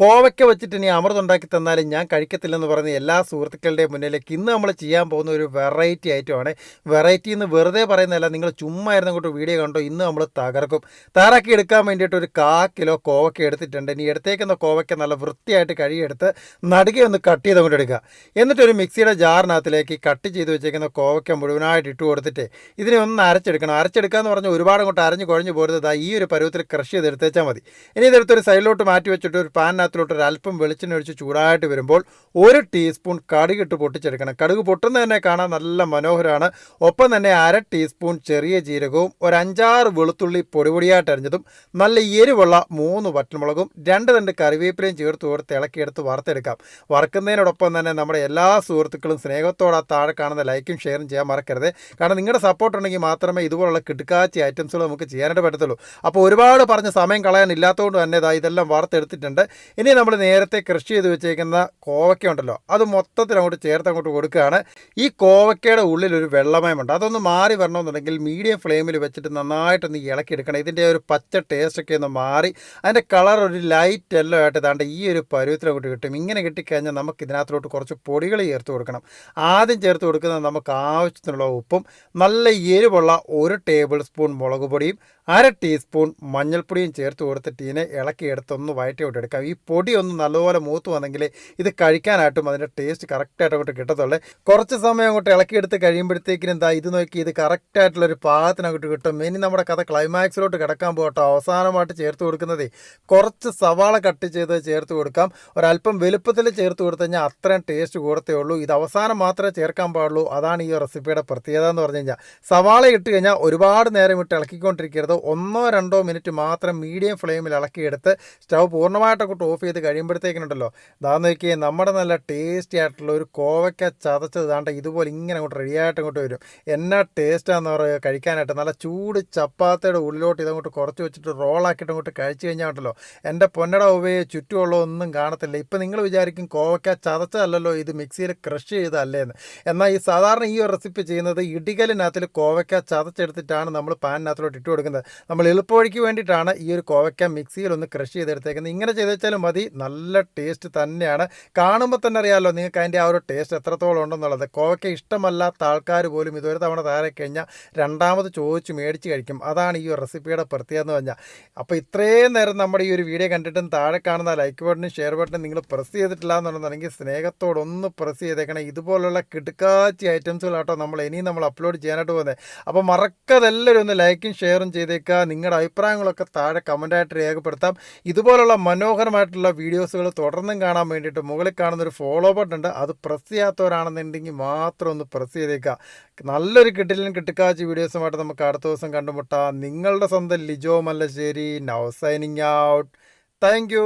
കോവയ്ക്ക വെച്ചിട്ട് ഇനി അമൃതുണ്ടാക്കി തന്നാലും ഞാൻ കഴിക്കത്തില്ലെന്ന് പറഞ്ഞ എല്ലാ സുഹൃത്തുക്കളുടെയും മുന്നിലേക്ക് ഇന്ന് നമ്മൾ ചെയ്യാൻ പോകുന്ന ഒരു വെറൈറ്റി ഐറ്റമാണ് വെറൈറ്റി എന്ന് വെറുതെ പറയുന്നതല്ല നിങ്ങൾ ചുമ്മാ ഇരുന്ന് അങ്ങോട്ട് വീഡിയോ കണ്ടോ ഇന്ന് നമ്മൾ തകർക്കും. തയ്യാറാക്കി എടുക്കാൻ വേണ്ടിയിട്ട് ഒരു കാ കിലോ കോവയ്ക്ക എടുത്തിട്ടുണ്ട്. ഇനി എടുത്തേക്കുന്ന കോവയ്ക്ക നല്ല വൃത്തിയായിട്ട് കഴുകിയെടുത്ത് നടുകെ ഒന്ന് കട്ട് ചെയ്ത് അങ്ങോട്ട് എടുക്കുക. എന്നിട്ട് ഒരു മിക്സിയുടെ ജാറിനകത്തിലേക്ക് കട്ട് ചെയ്ത് വെച്ചേക്കുന്ന കോവയ്ക്ക മുഴുവനായിട്ട് ഇട്ട് കൊടുത്തിട്ട് ഇതിനെ ഒന്ന് അരച്ചെടുക്കണം. അരച്ചെടുക്കുക എന്ന് പറഞ്ഞാൽ ഒരുപാട് അങ്ങോട്ട് അരഞ്ഞ് കുഴഞ്ഞ് പോരുന്നത് ഈ ഒരു പരുവത്തിൽ ക്രഷ് ചെയ്ത് എടുത്തേച്ചാൽ മതി. ഇനി ഇതെടുത്തൊരു സൈഡിലോട്ട് മാറ്റി വെച്ചിട്ട് ഒരു പാനിനകത്തിലോട്ട് ഒരു അല്പം വെളിച്ചെണ്ണ ഒഴിച്ച് ചൂടായിട്ട് വരുമ്പോൾ ഒരു ടീസ്പൂൺ കടുക് ഇട്ട് പൊട്ടിച്ചെടുക്കണം. കടുക് പൊട്ടുന്നത് തന്നെ കാണാൻ നല്ല മനോഹരമാണ് ഒപ്പം തന്നെ അര ടീസ്പൂൺ ചെറിയ ജീരകവും ഒരു അഞ്ചാറ് വെളുത്തുള്ളി പൊടിപൊടിയായിട്ട് അരിഞ്ഞതും നല്ല എരിവുള്ള മൂന്ന് വറ്റൽമുളകും രണ്ട് രണ്ട് കറിവേപ്പിലയും ചേർത്ത് ഓർത്ത് ഇളക്കിയെടുത്ത് വറുത്തെടുക്കാം. വറുക്കുന്നതിനോടൊപ്പം തന്നെ നമ്മുടെ എല്ലാ സുഹൃത്തുക്കളും സ്നേഹത്തോടെ താഴെ കാണുന്ന ലൈക്കും ഷെയറും ചെയ്യാൻ മറക്കരുത്. കാരണം നിങ്ങളുടെ സപ്പോർട്ട് ഉണ്ടെങ്കിൽ മാത്രമേ ഇതുപോലുള്ള കിടുക്കാച്ചി ഐറ്റംസുകൾ നമുക്ക് ചെയ്യാനായിട്ട് പറ്റത്തുള്ളൂ. അപ്പോൾ ഒരുപാട് പറഞ്ഞ് സമയം കളയാനില്ലാത്തതുകൊണ്ട് തന്നെ ഇതാ ഇതെല്ലാം വറുത്തെടുത്തിട്ടുണ്ട്. ഇനി നമ്മൾ നേരത്തെ കൃഷി ചെയ്ത് വെച്ചേക്കുന്ന കോവയ്ക്ക ഉണ്ടല്ലോ അത് മൊത്തത്തിൽ അങ്ങോട്ട് ചേർത്ത് അങ്ങോട്ട് കൊടുക്കുകയാണ്. ഈ കോവയ്ക്കയുടെ ഉള്ളിൽ ഒരു വെള്ളമയമുണ്ട് അതൊന്ന് മാറി വരണമെന്നുണ്ടെങ്കിൽ മീഡിയം ഫ്ലെയിമിൽ വെച്ചിട്ട് നന്നായിട്ടൊന്ന് ഇളക്കിയെടുക്കണം. ഇതിന്റെ ഒരു പച്ച ടേസ്റ്റൊക്കെ ഒന്ന് മാറി അതിന്റെ കളർ ഒരു ലൈറ്റ് എല്ലോ ആയിട്ട് ഇതാണ്ട് ഈ ഒരു പരുവത്തിൽ അങ്ങോട്ട് കിട്ടും. ഇങ്ങനെ കിട്ടിക്കഴിഞ്ഞാൽ നമുക്ക് ഇതിനകത്തോട്ട് കുറച്ച് പൊടികൾ ചേർത്ത് കൊടുക്കണം. ആദ്യം ചേർത്ത് കൊടുക്കുന്നത് നമുക്ക് ആവശ്യത്തിനുള്ള ഉപ്പും നല്ല എരിവുള്ള ഒരു ടേബിൾ സ്പൂൺ മുളക് പൊടിയും അര ടീസ്പൂൺ മഞ്ഞൾപ്പൊടിയും ചേർത്ത് കൊടുത്തിട്ട് ഇതിനെ ഇളക്കിയെടുത്ത് ഒന്ന് വയറ്റി എടുക്കാം. ഈ പൊടി ഒന്ന് നല്ലപോലെ മൂത്ത് വന്നെങ്കിൽ ഇത് കഴിക്കാനായിട്ടും അതിന്റെ ടേസ്റ്റ് കറക്റ്റായിട്ട് അങ്ങോട്ട് കിട്ടത്തുള്ളൂ. കുറച്ച് സമയം അങ്ങോട്ട് ഇളക്കിയെടുത്ത് കഴിയുമ്പോഴത്തേക്കിനും എന്താ ഇത് നോക്കി ഇത് കറക്റ്റായിട്ടുള്ളൊരു പാകത്തിന് അങ്ങോട്ട് കിട്ടും. ഇനി നമ്മുടെ കഥ ക്ലൈമാക്സിലോട്ട് കിടക്കാൻ പോകട്ടോ. അവസാനമായിട്ട് ചേർത്ത് കൊടുക്കുന്നത് കുറച്ച് സവാള കട്ട് ചെയ്ത് ചേർത്ത് കൊടുക്കാം. ഒരല്പം വലുപ്പത്തിൽ ചേർത്ത് കൊടുത്തു കഴിഞ്ഞാൽ അത്രയും ടേസ്റ്റ് കൂടത്തേ ഉള്ളൂ. ഇത് അവസാനം മാത്രമേ ചേർക്കാൻ പാടുള്ളൂ. അതാണ് ഈ റെസിപ്പിയുടെ പ്രത്യേകത എന്ന് പറഞ്ഞു കഴിഞ്ഞാൽ. സവാള ഇട്ട് കഴിഞ്ഞാൽ ഒരുപാട് നേരം ഇട്ട് ഇളക്കിക്കൊണ്ടിരിക്കരുത്. ഒന്നോ രണ്ടോ മിനിറ്റ് മാത്രം മീഡിയം ഫ്ലെയിമിൽ ഇളക്കിയെടുത്ത് സ്റ്റൗ പൂർണമായിട്ടൊക്കെ ഓഫ് ചെയ്ത് കഴിയുമ്പോഴത്തേക്കിനുണ്ടല്ലോ. ദാ നോക്കിയേ നമ്മുടെ നല്ല ടേസ്റ്റി ആയിട്ടുള്ള ഒരു കോവയ്ക്ക ചതച്ചത് ദാണ്ട ഇതുപോലെ ഇങ്ങനെ അങ്ങോട്ട് റെഡിയായിട്ട് അങ്ങോട്ട് വരും. എന്നാ ടേസ്റ്റാന്ന് പറയുക കഴിക്കാനായിട്ട്. നല്ല ചൂട് ചപ്പാത്തയുടെ ഉള്ളിലോട്ട് ഇതങ്ങോട്ട് കുറച്ച് വെച്ചിട്ട് റോളാക്കിയിട്ട് അങ്ങോട്ട് കഴിച്ചു കഴിഞ്ഞാൽ ഉണ്ടല്ലോ എന്റെ പൊന്നട ഉപയോഗ ചുറ്റുമുള്ള ഒന്നും കാണത്തില്ല. ഇപ്പം നിങ്ങൾ വിചാരിക്കും കോവയ്ക്ക ചതച്ചതല്ലല്ലോ ഇത് മിക്സിയിൽ ക്രഷ് ചെയ്തതല്ലേ എന്ന് എന്നാൽ ഈ സാധാരണ ഈ ഒരു റെസിപ്പി ചെയ്യുന്നത് ഇടികലിനകത്തിൽ കോവയ്ക്ക ചതച്ചെടുത്തിട്ടാണ് നമ്മൾ പാനിനകത്തിലോട്ട് ഇട്ട് കൊടുക്കുന്നത്. നമ്മൾ എളുപ്പവഴിക്ക് വേണ്ടിയിട്ടാണ് ഈ ഒരു കോവയ്ക്ക മിക്സിയിൽ ഒന്ന് ക്രഷ് ചെയ്തെടുത്തേക്കുന്നത്. ഇങ്ങനെ ചെയ്ത് വെച്ചാലും മതി. നല്ല ടേസ്റ്റ് തന്നെയാണ്. കാണുമ്പോൾ തന്നെ അറിയാമല്ലോ നിങ്ങൾക്ക് അതിന്റെ ആ ഒരു ടേസ്റ്റ് എത്രത്തോളം ഉണ്ടെന്നുള്ളത്. കോവയ്ക്ക ഇഷ്ടമല്ലാത്ത ആൾക്കാർ പോലും ഇതൊരു തവണ താഴെ കഴിഞ്ഞാൽ രണ്ടാമത് ചോദിച്ച് മേടിച്ച് കഴിക്കും. അതാണ് ഈ റെസിപ്പിയുടെ പ്രത്യേകത എന്ന് പറഞ്ഞാൽ. അപ്പോൾ ഇത്രയും നേരം നമ്മുടെ ഈ ഒരു വീഡിയോ കണ്ടിട്ടും താഴെ കാണുന്ന ലൈക്ക് ബട്ടണും ഷെയർ ബട്ടണും നിങ്ങൾ പ്രസ് ചെയ്തിട്ടില്ല എന്നുണ്ടെന്നുണ്ടെങ്കിൽ സ്നേഹത്തോടൊന്ന് പ്രസ് ചെയ്തേക്കണം. ഇതുപോലുള്ള കിടുക്കാച്ചി ഐറ്റംസുകളാട്ടോ നമ്മൾ ഇനിയും നമ്മൾ അപ്ലോഡ് ചെയ്യാനായിട്ട് പോകുന്നത്. അപ്പോൾ മറക്കതെല്ലാവരും ഒന്ന് ലൈക്കും ഷെയറും ചെയ്തേക്കുക. നിങ്ങളുടെ അഭിപ്രായങ്ങളൊക്കെ താഴെ കമന്റായിട്ട് രേഖപ്പെടുത്താം. ഇതുപോലുള്ള മനോഹരമായിട്ടുള്ള വീഡിയോസുകൾ തുടർന്നും കാണാൻ വേണ്ടിയിട്ട് മുകളിൽ കാണുന്ന ഒരു ഫോളോ ബട്ടൺ ഉണ്ട്. അത് പ്രസ് ചെയ്യാത്തവരാണെന്നുണ്ടെങ്കിൽ മാത്രം ഒന്ന് പ്രസ് ചെയ്തേക്കുക. നല്ലൊരു കിട്ടിലും കിട്ടിക്കാച്ച വീഡിയോസുമായിട്ട് നമുക്ക് അടുത്ത ദിവസം കണ്ടുമുട്ടാം. നിങ്ങളുടെ സ്വന്തം Lijo Mallassery. Now signing out thank